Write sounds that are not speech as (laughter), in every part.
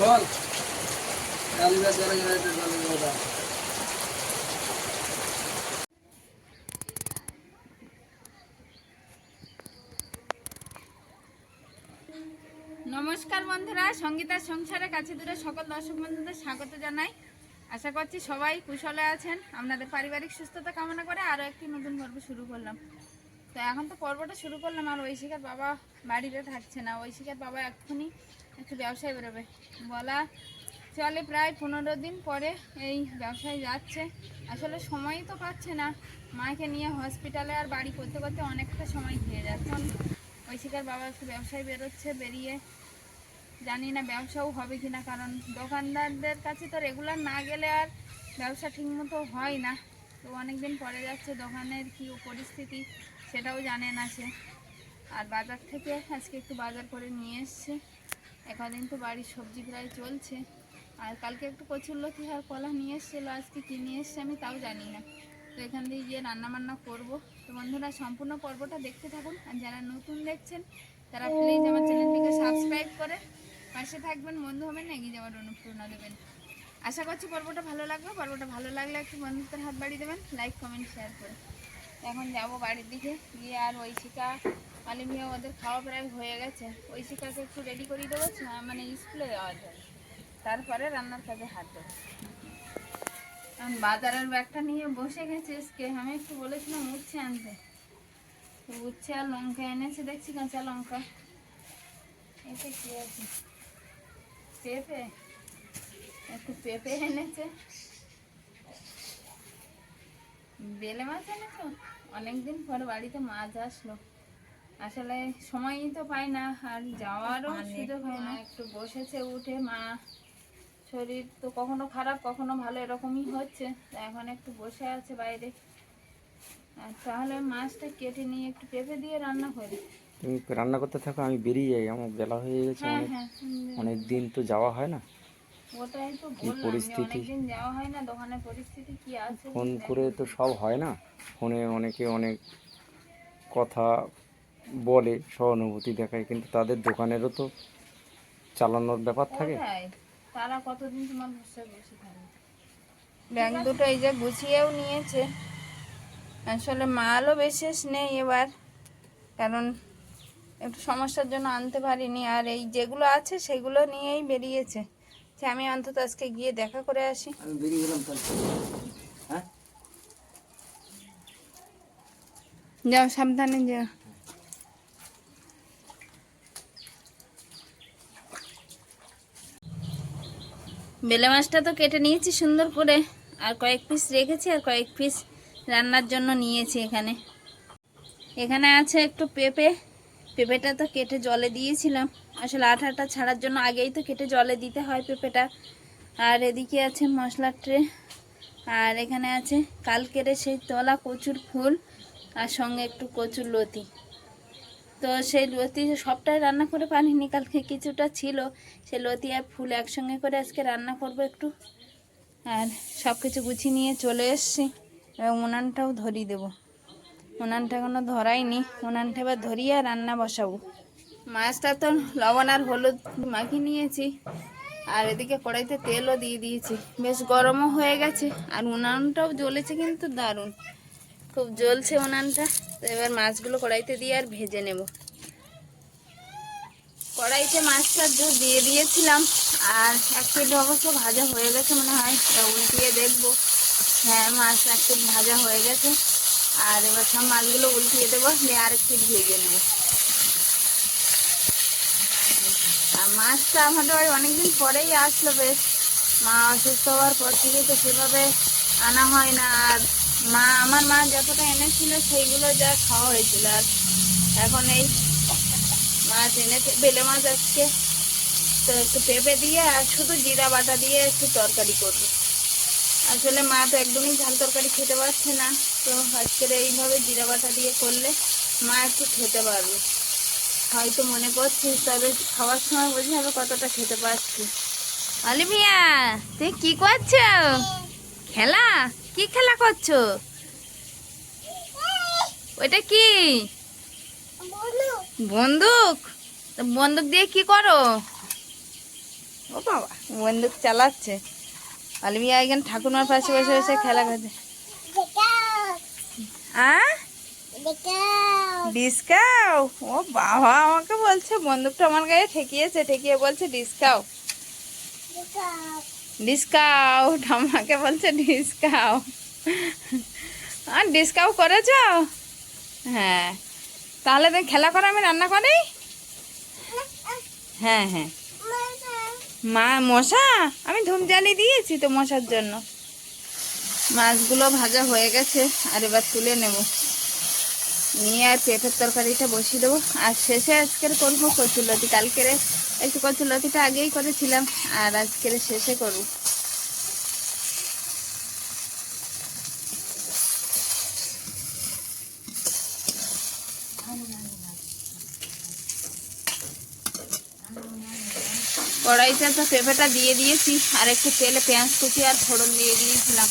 বল। একটা কথা নমস্কার বন্ধুরা, সঙ্গীতার সংসারে কাছে দূরে সকল দর্শক বন্ধুদের স্বাগত জানাই। আশা করছি সবাই কুশলে আছেন। আপনাদের পারিবারিক সুস্থতা কামনা করে আরও একটি নতুন পর্ব শুরু করলাম। তো এখন তো পর্বটা শুরু করলাম, আর ঐশিকার বাবা বাড়িতে থাকছে না। ঐশিকার বাবা এক্ষুনি একটু ব্যবসায় বেরোবে। বলা চলে প্রায় পনেরো দিন পরে এই ব্যবসায় যাচ্ছে। আসলে সময়ই তো পাচ্ছে না। মাকে নিয়ে হসপিটালে আর বাড়ি করতে করতে অনেকটা সময় খেয়ে যাচ্ছে। ঐশিকার বাবা একটু ব্যবসায় বেরোচ্ছে, বেরিয়ে জানি না ব্যবসাও হবে কি না কারণ দোকানদারদের কাছে তো রেগুলার না গেলে আর ব্যবসা ঠিকমতো হয় না। তো অনেক দিন পরে যাচ্ছে দোকানের কী পরিস্থিতি সেটাও জানে না সে। আর বাজার থেকে আজকে একটু বাজার করে নিয়ে এসছে। একদিন তো বাড়ির সবজি প্রায় চলছে। আর কালকে একটু প্রচুর কচুরলতি আর কলা নিয়ে এসেছিল, আজকে কী নিয়ে এসছে আমি তাও জানি না। তো এখান দিয়ে গিয়ে রান্না বান্না করব। তো বন্ধুরা, সম্পূর্ণ পর্বটা দেখতে থাকুন। আর যারা নতুন দেখছেন, তারা প্লিজ আমার চ্যানেলটিকে সাবস্ক্রাইব করে পাশে থাকবেন, বন্ধু হবেন না এগিয়ে যাওয়ার অনুপ্রেরণা দেবেন। আশা করছি পর্বটা ভালো লাগবে পর্বটা ভালো লাগলে একটু বন্ধুত্বের হাত বাড়িয়ে দেবেন লাইক কমেন্ট শেয়ার করে। এখন যাব বাড়ির দিকে। গিয়ে আর ঐশিকা আলিমিয়া ওদের খাওয়া প্রায় হয়ে গেছে। ঐশিকাকে একটু রেডি করে দেবো মানে স্কুলে যাওয়ার জন্য। তারপরে রান্নার কাজে হাত। দেবো এখন বাজারের ব্যাগটা নিয়ে বসে গেছে আজকে। আমি একটু বলেছিলাম উচ্ছে আনতে। উচ্ছে আর লঙ্কা এনেছে, দেখছি কাঁচা লঙ্কা। এতে কি আছে? পেঁপে? একটু পেঁপে এনেছে। বেলে মাছ এনেছো? অনেকদিন পর বাড়িতে মাছ আসলো। আসলে সময়ই তো পাই না আর যাওয়ারও সুযোগ হয় না। একটু বসেছে উঠে মা শরীর তো কখনো খারাপ কখনো ভালো এরকমই হচ্ছে। তা এখন একটু বসে আছে বাইরে। আর তাহলে মাছটা কেটে নিয়ে একটু পেঁপে দিয়ে রান্না করি। তুমি রান্না করতে থাকো আমি বেরিয়ে যাই আমার বেলা হয়ে গেছে হ্যাঁ অনেক হ্যাঁ দিন তো যাওয়া হয় না। ওটাই তো পরিস্থিতি? যাওয়া হয় না দোকানের পরিস্থিতি কি আছে ফোন করে তো সব হয় না ফোনে অনেকে অনেক কথা বলে সহানুভূতি দেখায় কিন্তু তাদের দোকানেরও তো চালানোর ব্যাপার থাকে। তারা কতদিন তোমার বসে বসে থাকবে ব্যাগ দুটো এই যে গুছিয়েও নিয়েছে। আসলে মালও বিশেষ নেই এবার কারণ একটু সমস্যার জন্য আনতে পারিনি। আর এই যেগুলো আছে সেগুলো নিয়েই বেরিয়েছে। যে আমি অন্তত আজকে গিয়ে দেখা করে আসি। আমি বেরিয়ে গেলাম তাহলে। হ্যাঁ? যাও সাবধানে যাও। বেলে মাছটা তো কেটে নিয়েছি সুন্দর করে। আর কয়েক পিস রেখেছি আর কয়েক পিস রান্নার জন্য নিয়েছি এখানে। এখানে আছে একটু পেঁপে। পেঁপেটা তো কেটে জলে দিয়েছিলাম। আসলে আঠাটা ছাড়ার জন্য আগেই তো কেটে জলে দিতে হয় পেঁপেটা। আর এদিকে আছে মশলার ট্রে। আর এখানে আছে কালকের সেই তলা কচুর ফুল আর সঙ্গে একটু কচুর লতি। তো সেই লতি সবটাই রান্না করে পানিনি কালকে কিছুটা ছিল। সেই লতি আর ফুল একসঙ্গে করে আজকে রান্না করব একটু। আর সব কিছু গুছিয়ে নিয়ে চলে এসছি। এবং উনানটাও ধরিয়ে দেবো। উনানটা এখনও ধরাইনি উনানটা এবার ধরিয়ে আর রান্না বসাবো। মাছটা তো লবণ আর হলুদ মাখিয়ে নিয়েছি। আর এদিকে কড়াইতে তেলও দিয়ে দিয়েছি। বেশ গরমও হয়ে গেছে। আর উনানটাও জ্বলেছে কিন্তু দারুণ। খুব জ্বলছে উনানটা। তো এবার মাছগুলো কড়াইতে দিয়ে আর ভেজে নেব। কড়াইতে মাছটা তো দিয়ে দিয়েছিলাম, আর এক প্লেট অবশ্য ভাজা হয়ে গেছে মনে হয় উল্টিয়ে দেখব। হ্যাঁ মাছ এক প্লেট ভাজা হয়ে গেছে। আর এবার সব মাছগুলো উল্টিয়ে দেবো, দিয়ে আর একটু ভেজে নেব। আর মাছটা আমাদের বাড়ি অনেকদিন পরেই আসলো বেশ। মা অসুস্থ হওয়ার পর থেকে তো সেভাবে আনা হয় না, আর মা, আমার মা যতটা এনেছিল সেইগুলো যা খাওয়া হয়েছিল আর এখন এই মাছ এনেছে, বেলে মাছ আজকে। তো একটু পেঁপে দিয়ে আর শুধু জিরা বাটা দিয়ে একটু তরকারি করব। আসলে মা তো একদমই ঝাল তরকারি খেতে পারছে না, তো আজকের এইভাবে জিরা বাটা দিয়ে করলে মা একটু খেতে পারবে। হয়তো মনে করছিস তবে খাওয়ার সময় বুঝে হবে কতটা খেতে পারছি। অলিভিয়া তুই কি করছ? খেলা? কি খেলা করছ? ওইটা কি? বন্দুক। বন্দুক দিয়ে কি করো? ও বাবা, বন্দুক চালাচ্ছে। আলমিয়া এখানে ঠাকুরমার পাশে বসে বসে খেলা করছে। ডিসকাও? ও বাবা, আমাকে বলছে বন্দুকটা আমার গায়ে ঠেকিয়েছে, ঠেকিয়ে বলছে ডিসকাও। ডিসকাউট আমাকে বলছে ডিসকাউ আর ডিসকাউ করেছ? হ্যাঁ। তাহলে তুমি খেলা করো, আমি রান্না করি? হ্যাঁ হ্যাঁ। মা, মশা? আমি ধূম জ্বালিয়ে দিয়েছি তো মশার জন্য। মাছগুলো ভাজা হয়ে গেছে, আর এবার তুলে নেব। নিয়ে আর পেঁপের তরকারিটা বসিয়ে দেবো। আর শেষে আজকের করব কচুলতি কালকের একটু কচুলতিটা আগেই করেছিলাম, আর আজকের শেষে করব। কড়াইতে তো পেঁপেটা দিয়ে দিয়েছি, আর একটু তেলে পেঁয়াজ কুচি আর ফোড়ন দিয়ে দিয়েছিলাম।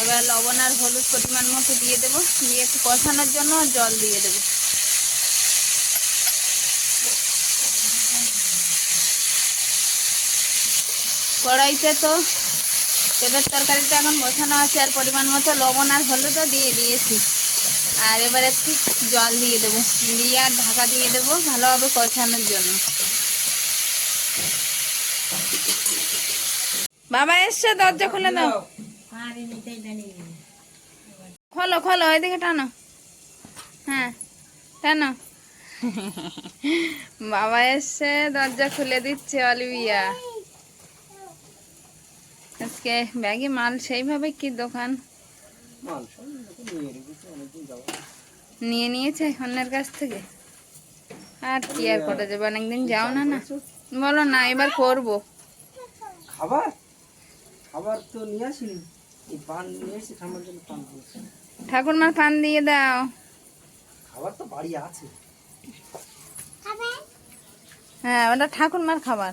এবার লবণ আর হলুদ পরিমাণ মতো দিয়ে দেবো। দিয়ে একটু কষানোর জন্য জল দিয়ে দেবো। কড়াইতে তো পেঁপের তরকারিটা এখন বসানো আছে, আর পরিমাণ মতো লবণ আর হলুদও দিয়ে দিয়েছি। আর এবার একটু জল দিয়ে দেবো। দিয়ে আর ঢাকা দিয়ে দেবো ভালোভাবে কষানোর জন্য। বাবা এসছে দরজা খুলে দাও। খোলো খোলো ওইদিকে টানো। হ্যাঁ টানো। (laughs) বাবা এসে দরজা খুলে দিচ্ছে অলিভিয়া। আজকে ব্যাগে মাল সেইভাবে কি দোকান? নিয়ে নিয়েছে অন্যের কাছ থেকে? আর কি আর করা যাবে? অনেকদিন যাও না না। বলো না এবার করব। খাবার? খাবার তো নিয়ে আসিনি। এই পান নিয়ে এসে ঠান্ডার জন্য পান ঠাকুরমার পান দিয়ে দাও। খাবার তো বাড়ি আছে। হ্যাঁ ওটা ঠাকুরমার খাবার।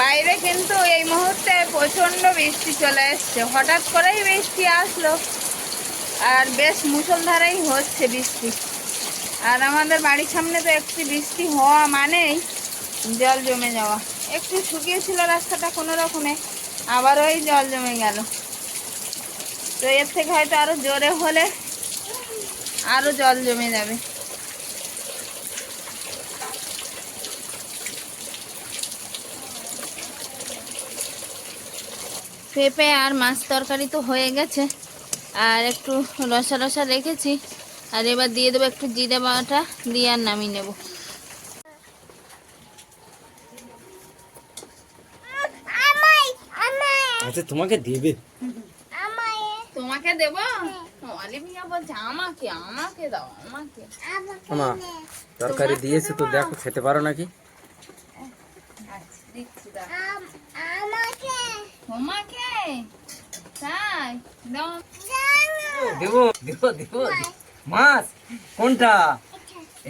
বাইরে কিন্তু এই মুহূর্তে প্রচণ্ড বৃষ্টি চলে এসছে। হঠাৎ করেই বৃষ্টি আসলো। আর বেশ মুষলধারেই হচ্ছে বৃষ্টি। আর আমাদের বাড়ির সামনে তো একটি বৃষ্টি হওয়া মানেই জল জমে যাওয়া। একটু শুকিয়েছিল রাস্তাটা কোনো রকমে, আবার ওই জল জমে গেল। তো এর থেকে হয়তো আরও জোরে হলে আরও জল জমে যাবে। পেঁপে আর মাছ তরকারি তো হয়ে গেছে। আর একটু রসা রসা রেখেছি। আর এবার দিয়ে দেবো একটু জিরে বাটা, দিয়ে আর নামিয়ে নেব। আচ্ছা তোমাকে দেবে। তোমাকে দেবো? অলিভিয়া বলছে আমাকে আমাকে দাও আমাকে। আমা তরকারি দিয়েছে তো দেখো খেতে পারো নাকি? আচ্ছা, দাও। তোমাকে? তাই দাও। দেবো দেবো দেবো। মাছ কোনটা?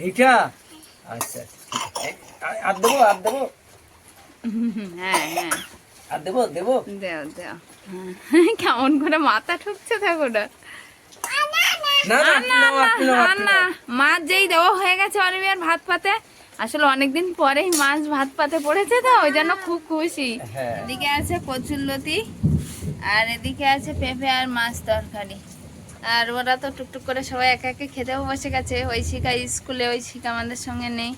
এইটা? আচ্ছা আর দেবো আর দেবো। হ্যাঁ হ্যাঁ। আর দেবো দেবো? দেও দেও। হ্যাঁ, কেমন করে মাথা ঠুকছে না। নাও। মাছ যেই দেওয়া হয়ে গেছে অলিভিয়ার ভাত পাতে আসলে অনেকদিন পরেই মাছ ভাত পাতে পড়েছে তো ওই জন্য খুব খুশি। হ্যাঁ। এদিকে আছে কচুরলতি আর এদিকে আছে পেঁপে আর মাছ তরকারি। আর ওরা তো টুকটুক করে সবাই একা একে খেতেও বসে গেছে ওই শিখা স্কুলে ওই শিখা আমাদের সঙ্গে নেই।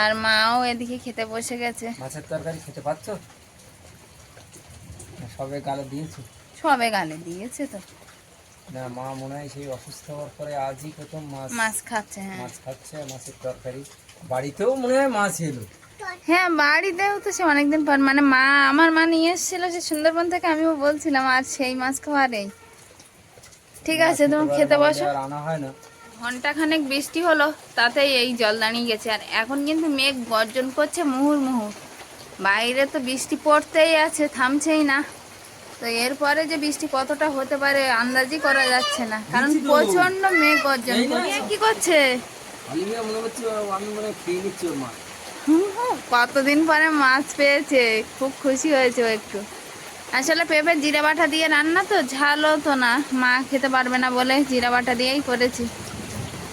আর মাও এদিকে খেতে বসে গেছে। মাছের তরকারি খেতে পাচ্ছ সবে গালে দিয়েছ? সবে গালে দিয়েছে তো। না মা মনে হয় সেই অসুস্থ হওয়ার পরে আজই প্রথম মাছ মাছ খাচ্ছে হ্যাঁ। মাছ খাচ্ছে মাছের তরকারি। বাড়িতেও মনে হয় মাছ এলো? হ্যাঁ বাড়িতেও তো সে অনেকদিন পর মানে মা আমার মা নিয়ে এসেছিল সে সুন্দরবন থেকে আমিও বলছিলাম আর সেই মাছ খাওয়ারেই ঠিক আছে তুমি খেতে বসো। আনা হয় না। ঘন্টাখানেক বৃষ্টি হলো তাতেই এই জল দাঁড়িয়ে গেছে। আর এখন কিন্তু মেঘ গর্জন করছে মুহুর মুহুর বাইরে তো বৃষ্টি পড়তেই আছে থামছেই না। তো এরপরে যে বৃষ্টি কতটা হতে পারে আন্দাজই করা যাচ্ছে না। কারণ প্রচণ্ড মেঘ গর্জন করছে। কি করছে? কতদিন পরে মাছ পেয়েছে খুব খুশি হয়েছে ও একটু। আসলে পেঁপে জিরা বাটা দিয়ে রান্না তো ঝালও তো না মা খেতে পারবে না বলে জিরা বাটা দিয়েই করেছি।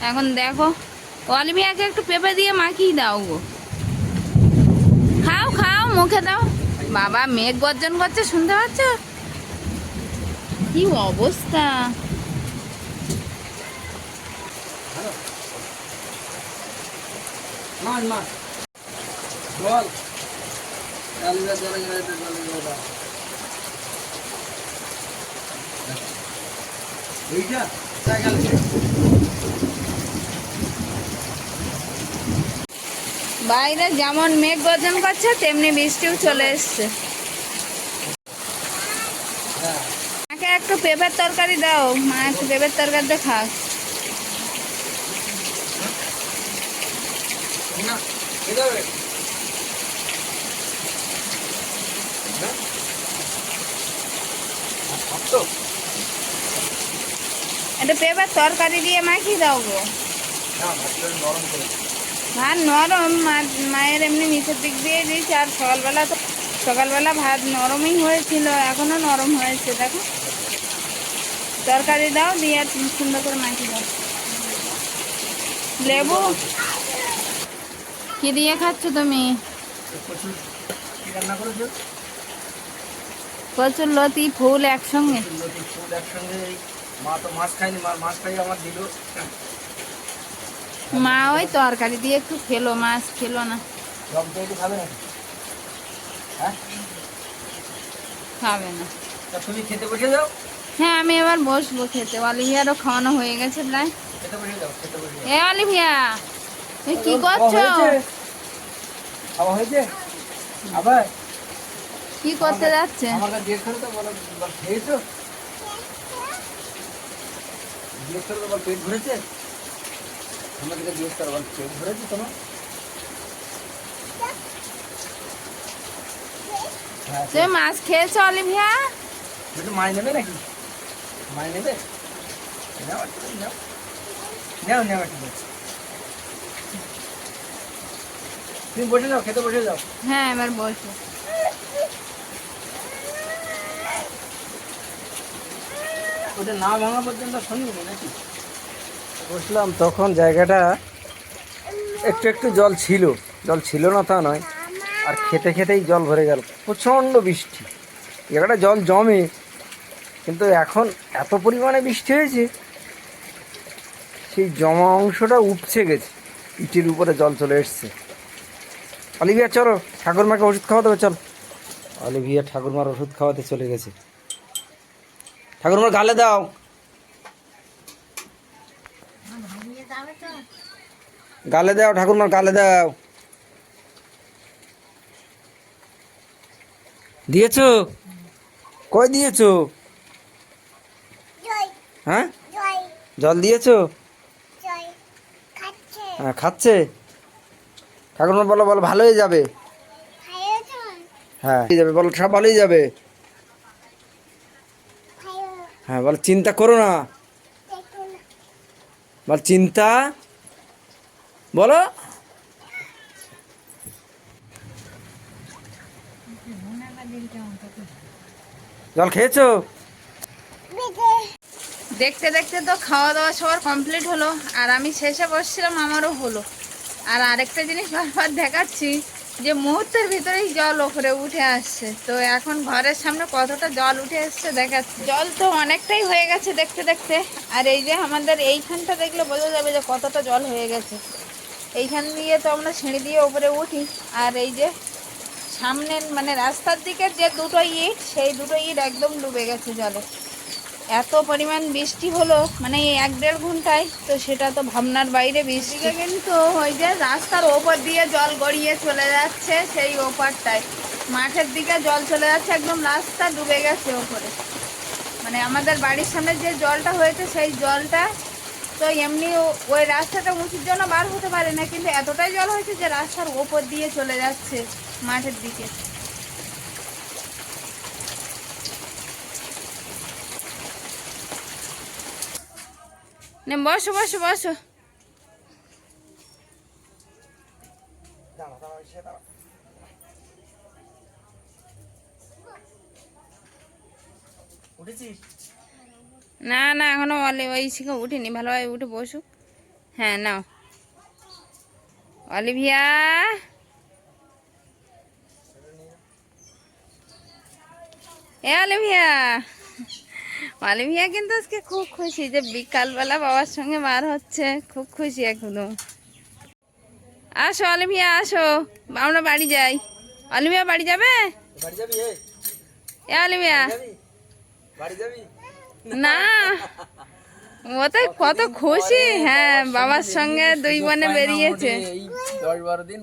এখন দেখো অলিভিয়াকে একটু পেঁপে দিয়ে মাখিয়ে দাও গো। খাও খাও মুখে দাও। বাবা মেঘ গর্জন করছে শুনতে পাচ্ছ? কি অবস্থা? সাইকেল। বাইরে যেমন মেঘ গর্জন করছে তেমনি বৃষ্টিও চলে এসছে হ্যাঁ পেঁপের তরকারি দাও। মা একটু পেঁপের তরকারি দিয়ে খাক এটা পেঁপের তরকারি দিয়ে মাখিয়ে দাও গো? ভাত নরম মায়ের এমনি নিচের দিক দিয়ে দিয়েছে আর সকালবেলা তো সকালবেলা ভাত নরমই হয়েছিল এখনও নরম হয়েছে দেখো। তরকারি দাও, দিয়ে সুন্দর করে মাখিয়ে দাও। লেবু? কি দিয়ে খাচ্ছ তুমি? প্রচুর লতি ফুল একসঙ্গে। মা ওই তরকারি দিয়ে একটু খেলো, মাছ খেলো না। খাবে হ্যাঁ খাবে না তুমি খেতে বসে যাও। হ্যাঁ আমি এবার বসবো খেতে। অলিভিয়ারও খাওয়ানো হয়ে গেছে প্রায়। এ অলিভিয়া তুমি কি করছ? আবার? কি করতে যাচ্ছে? পেট জিজ্ঞেস করো পেট তোমার? হ্যাঁ তুমি মাছ খেয়েছো অলিভিয়া মাই নেবে নাকি? মাই নেবে? নাও নাও। নাও নাও একটু নাও। তুমি বসে যাও খেতে বসে যাও। হ্যাঁ এবার বসো। ওটা না ভাঙা পর্যন্ত শুনবি নাকি? বসলাম তখন জায়গাটা একটু একটু জল ছিল। জল ছিল না তা নয়। আর খেতে খেতেই জল ভরে গেল। প্রচণ্ড বৃষ্টি। জায়গাটা জল জমে। কিন্তু এখন এত পরিমাণে বৃষ্টি হয়েছে, সেই জমা অংশটা উপচে গেছে। ইটের উপরে জল চলে এসছে। অলিভিয়া, চলো ঠাকুরমাকে ওষুধ খাওয়াতে হবে, চল। অলিভিয়া ঠাকুরমার ওষুধ খাওয়াতে চলে গেছে। ঠাকুরমার গালে দাও। গালে দাও ঠাকুরমার গালে দাও। দিয়েছ? কই দিয়েছ? হ্যাঁ? জল দিয়েছ? হ্যাঁ খাচ্ছে। ঠাকুরমা বলো বলো ভালোই যাবে। হ্যাঁ যাবে বলো সব ভালোই যাবে। হ্যাঁ বলো চিন্তা করো না। বল চিন্তা। বলো। জল খেয়েছো? দেখতে দেখতে তো খাওয়া দাওয়া সবার কমপ্লিট হলো, আর আমি শেষে বসছিলাম, আমারও হলো। আর আরেকটা জিনিস বারবার দেখাচ্ছি, যে মুহূর্তের ভিতরেই জল ওপরে উঠে আসছে। তো এখন ঘরের সামনে কতটা জল উঠে আসছে দেখাচ্ছে। জল তো অনেকটাই হয়ে গেছে দেখতে দেখতে, আর এই যে আমাদের এইখানটা দেখলে বোঝা যাবে যে কতটা জল হয়ে গেছে। এইখান দিয়ে তো আমরা সিঁড়ি দিয়ে ওপরে উঠি, আর এই যে সামনের মানে রাস্তার দিকের যে দুটো ইট, সেই দুটো ইট একদম ডুবে গেছে জলে। এত পরিমাণ বৃষ্টি হলো মানে এক দেড় ঘন্টায়, তো সেটা তো ভাবনার বাইরে বৃষ্টি। কিন্তু ওই যে রাস্তার ওপর দিয়ে জল গড়িয়ে চলে যাচ্ছে সেই ওপারটায়। মাঠের দিকে জল চলে যাচ্ছে, একদম রাস্তা ডুবে গেছে ওপরে। মানে আমাদের বাড়ির সামনে যে জলটা হয়েছে, সেই জলটা তো এমনি ওই রাস্তাটা উঁচুর জন্য বার হতে পারে না, কিন্তু এতটাই জল হয়েছে যে রাস্তার ওপর দিয়ে চলে যাচ্ছে মাঠের দিকে। নে বসো বসো বসো না না, এখনও বলে ওই শিখে উঠিনি, ভালোভাবে উঠে বসুক হ্যাঁ নাও। অলিভিয়া। এ, অলিভিয়া। অলিভিয়া কিন্তু আজকে খুব খুশি যে বিকালবেলা বাবার সঙ্গে বার হচ্ছে। খুব খুশি এখনও। আসো অলিভিয়া আসো। আমরা বাড়ি যাই। অলিভিয়া বাড়ি যাবে? এ না। ও তো কত খুশি। হ্যাঁ বাবার সঙ্গে দুই বোনে বেরিয়েছে।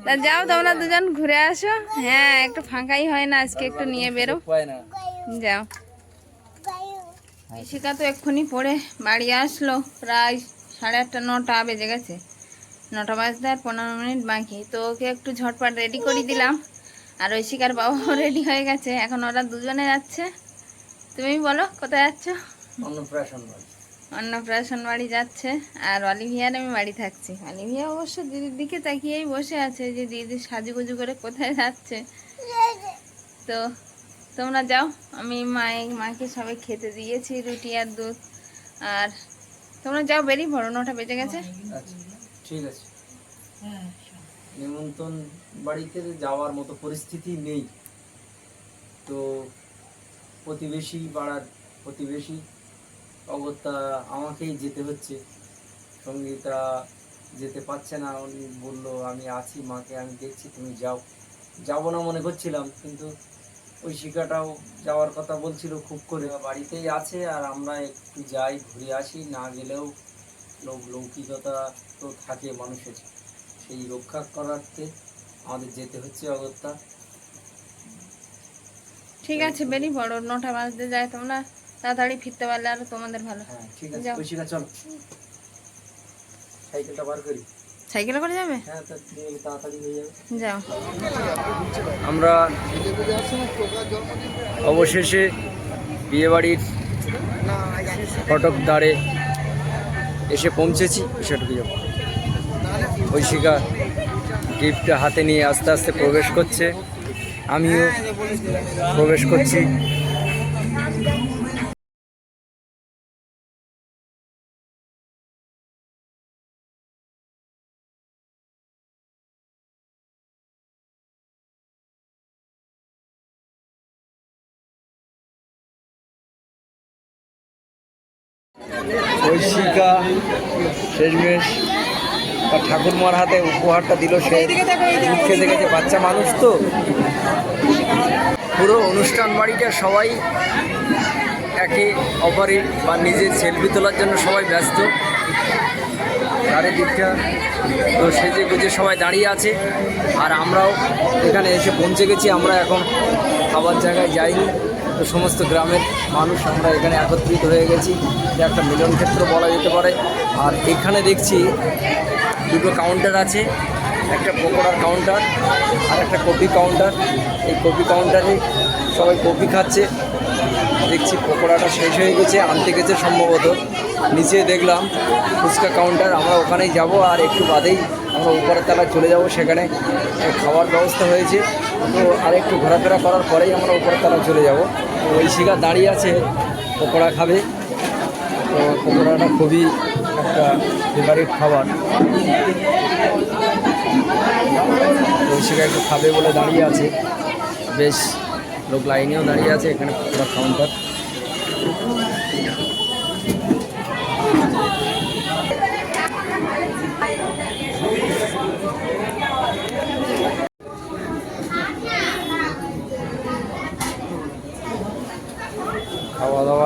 তা যাও তোমরা দুজন ঘুরে আসো। হ্যাঁ একটু ফাঁকাই হয় না আজকে একটু নিয়ে বেরো। যাও। শিকা তো এক্ষুনি পড়ে বাড়ি আসলো প্রায় সাড়ে আটটা নটা বেজে গেছে। নটা বাজতে আর পনেরো মিনিট বাকি। তো ওকে একটু ঝটপট রেডি করে দিলাম। আর ওই শিকার বাবাও (laughs) রেডি হয়ে গেছে। এখন ওরা দুজনে যাচ্ছে। তুমি বলো কোথায় যাচ্ছ? অন্নপ্রাশন বাড়ি অন্নপ্রাশন বাড়ি যাচ্ছে। আর অলিভিয়ার আমি বাড়ি থাকছি। অলিভিয়া অবশ্য দিদির দিকে তাকিয়েই বসে আছে যে দিদি সাজুগুজু করে কোথায় যাচ্ছে। তো তোমরা যাও আমি মায়ে মাকে সবাই খেতে দিয়েছি রুটি আর দুধ। আর তোমরা যাও বেরিয়ে পড়ো নটা বেজে গেছে। আচ্ছা ঠিক আছে। নিমন্ত্রণ বাড়িতে যাওয়ার মতো পরিস্থিতি নেই। তো প্রতিবেশী পাড়ার প্রতিবেশী অগত্যা আমাকেই যেতে হচ্ছে। সঙ্গীতা যেতে পারছে না উনি বলল আমি আছি মাকে আমি দেখছি তুমি যাও। যাব না মনে করছিলাম কিন্তু ওই শিকাটাও যাওয়ার কথা বলছিল খুব করে বাড়িতেই আছে আর আমরা একটু যাই ঘুরে আসি না গেলেও লোক লৌকিকতা তো থাকে মানুষের। সেই রক্ষা করাতে আমাদের যেতে হচ্ছে অগত্যা। ঠিক আছে বেরিয়ে পড়ো নটা বাজতে যায় তোমরা। তাড়াতাড়ি ফিরতে পারলে আর তোমাদের ভালো। হ্যাঁ ঠিক আছে। যাও। কৌশিকা চল। সাইকেলটা বার করি। সাইকেলে করে যাবে? হ্যাঁ যাও। আমরা অবশেষে বিয়েবাড়ির ফটক দ্বারে এসে পৌঁছেছি যাব ঐশিকা গিফটটা হাতে নিয়ে আস্তে আস্তে প্রবেশ করছে। আমিও প্রবেশ করছি। শেষমেশ তার ঠাকুরমার হাতে উপহারটা দিল সে। খেতে গেছে বাচ্চা মানুষ তো। পুরো অনুষ্ঠান বাড়িটা সবাই একে অপরের বা নিজের সেলফি তোলার জন্য সবাই ব্যস্ত। চারিদিকটা তো সেজে গুজে সবাই দাঁড়িয়ে আছে। আর আমরাও এখানে এসে পৌঁছে গেছি আমরা এখন খাবার জায়গায় যাইনি। সমস্ত গ্রামের মানুষ আমরা এখানে একত্রিত হয়ে গেছি। এটা একটা মিলন ক্ষেত্র বলা যেতে পারে। আর এখানে দেখছি দুটো কাউন্টার আছে। একটা পকোড়ার কাউন্টার আর একটা কপি কাউন্টার এই কপি কাউন্টারে সবাই কপি খাচ্ছে। দেখছি পকোড়াটা শেষ হয়ে গেছে, আনতে গেছে সম্ভবত। নিচে দেখলাম ফুচকা কাউন্টার আমরা ওখানেই যাব আর একটু বাদেই আমরা উপরের তলায় চলে যাব। সেখানে খাওয়ার ব্যবস্থা হয়েছে। তো আর একটু ঘোরাফেরা করার পরেই আমরা উপরের তলায় চলে যাব। ওই শিকার দাঁড়িয়ে আছে, পকোড়া খাবে। তো পকোড়াটা খুবই একটা ফেভারিট খাবার। ঐশিকা একটু খাবে বলে দাঁড়িয়ে আছে। বেশ, লোক লাইনেও দাঁড়িয়ে আছে এখানে পুরো কাউন্টার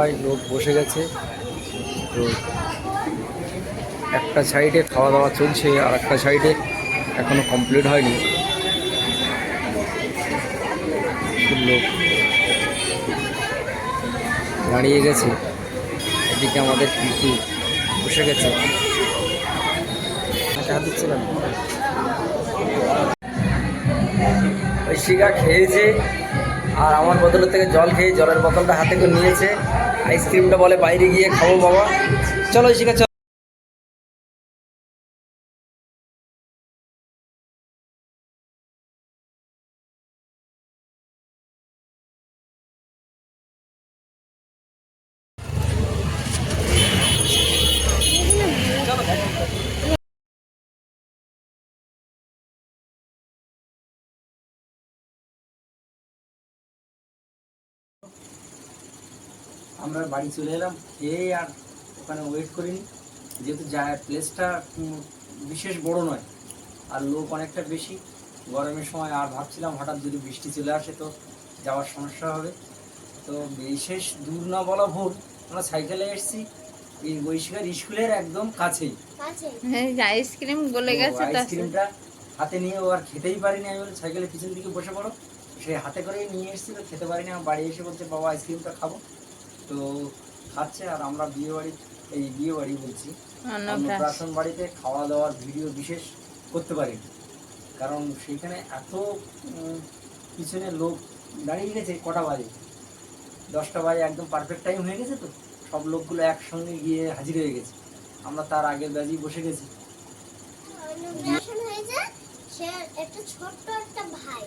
খাওয়া দাওয়ায় লোক বসে গেছে। তো একটা সাইডে খাওয়া দাওয়া চলছে, আর একটা সাইডে এখনও কমপ্লিট হয়নি। লোক দাঁড়িয়ে গেছে। এদিকে আমাদের পিকু বসে গেছে। দিচ্ছিলাম শিকা খেয়েছে, আর আমার বোতলের থেকে জল খেয়ে জলের বোতলটা হাতে করে নিয়েছে। আইসক্রিমটা বলে বাইরে গিয়ে খাব বাবা। চলো ঠিক চলো। আমরা বাড়ি চলে এলাম। খেয়ে আর ওখানে ওয়েট করিনি। যেহেতু যা প্লেসটা বিশেষ বড় নয় আর লোক অনেকটা বেশি গরমের সময় আর ভাবছিলাম হঠাৎ যদি বৃষ্টি চলে আসে তো যাওয়ার সমস্যা হবে। তো বিশেষ দূর না বলা ভুল আমরা সাইকেলে এসেছি এই বৈশিকার স্কুলের একদম কাছেই। আইসক্রিম গলে গেছে আইসক্রিমটা হাতে নিয়ে ও আর খেতেই পারিনি আমি বলি সাইকেলের পিছন দিকে বসে পড়ো। সে হাতে করেই নিয়ে এসেছিল খেতে পারিনি আমার বাড়ি এসে বলছে বাবা আইসক্রিমটা খাব। তো খাচ্ছে আর আমরা বিয়ে বাড়ি এই বিয়ে বাড়ি বলছি। অন্নপ্রাশন বাড়িতে খাওয়া দাওয়ার ভিডিও বিশেষ করতে পারি কারণ সেখানে এত পিছনে লোক দাঁড়িয়ে গেছে কটা বাজে? দশটা বাজে একদম পারফেক্ট টাইম হয়ে গেছে তো? সব লোকগুলো একসঙ্গে গিয়ে হাজির হয়ে গেছে। আমরা তার আগের ব্যাজেই বসে গেছি। হয়।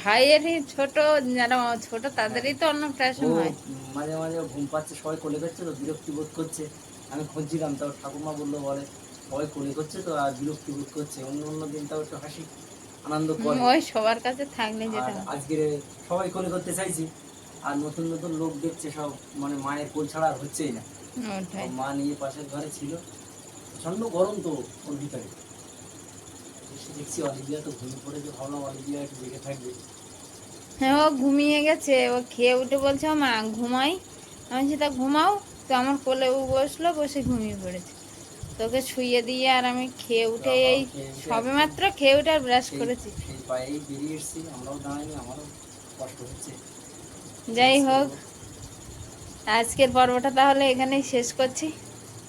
ভাইয়েরই ছোট যারা ছোট তাদেরই তো অন্নপ্রাশন হয়। মাঝে মাঝে ঘুম পাচ্ছে সবাই কোলে করছে তো বিরক্তি বোধ করছে। আমি খুঁজছিলাম তাও ঠাকুমা বলল বলে সবাই কোলে করছে তো আর বিরক্তি বোধ করছে। অন্য অন্য দিন তাও একটু হাসি আনন্দ করে। ওই সবার কাছে থাকলে যেটা আজকে সবাই কোলে করতে চাইছি আর নতুন নতুন লোক দেখছে সব মানে মায়ের কোল ছাড়া আর হচ্ছেই না। মা নিয়ে পাশের ঘরে ছিল। প্রচণ্ড গরম তো ওর ভিতরে। দেখছি অলিভিয়া তো ঘুমিয়ে পড়েছে ভাবলাম অলিভিয়া একটু জেগে থাকবে। হ্যাঁ ও ঘুমিয়ে গেছে ও খেয়ে উঠে বলছে মা ঘুমাই। আমি সেটা ঘুমাও। তো আমার কোলে ও বসল বসে ঘুমিয়ে পড়েছে। তোকে শুইয়ে দিয়ে আর আমি খেয়ে উঠে এই সবে মাত্র খেয়ে উঠে আর ব্রাশ করেছি। যাই হোক আজকের পর্বটা তাহলে এখানেই শেষ করছি।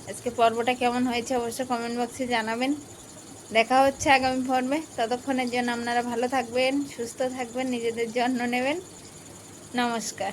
আজকে পর্বটা কেমন হয়েছে অবশ্যই কমেন্ট বক্সে জানাবেন। দেখা হচ্ছে আগামী পর্বে। ততক্ষণের জন্য আপনারা ভালো থাকবেন, সুস্থ থাকবেন, নিজেদের যত্ন নেবেন। নমস্কার।